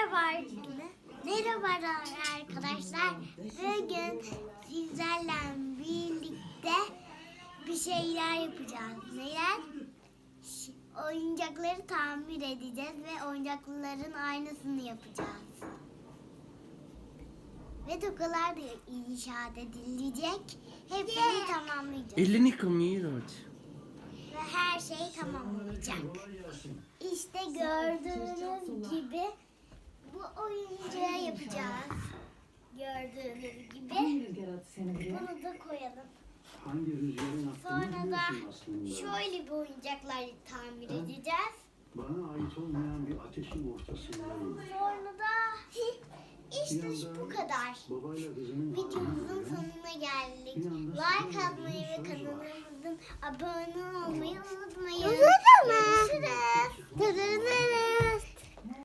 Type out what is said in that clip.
Merhaba. Merhaba arkadaşlar. Bugün sizlerle birlikte bir şeyler yapacağız. Neler? Oyuncakları tamir edeceğiz ve oyuncakların aynısını yapacağız. Ve tokalar da inşaat edilecek. Hepsini tamamlayacağız. Elini yıkamıyoruz. Ve her şey tamam olacak. İşte gördüğünüz gibi bu oyuncağı yapacağız. Gördüğünüz gibi. Hangi rüzgar attı seni buraya? Bunu da koyalım. Hangi rüzgarın attığını Sonra da aslında. şöyle bir oyuncaklar tamir edeceğiz. Bana ait olmayan bir ateşin ortasındayım. Sonra da işte bu kadar. Babayla kızının Videomuzun sonuna geldik. Like atmayı ve kanalımızın abone olmayı unutmayın.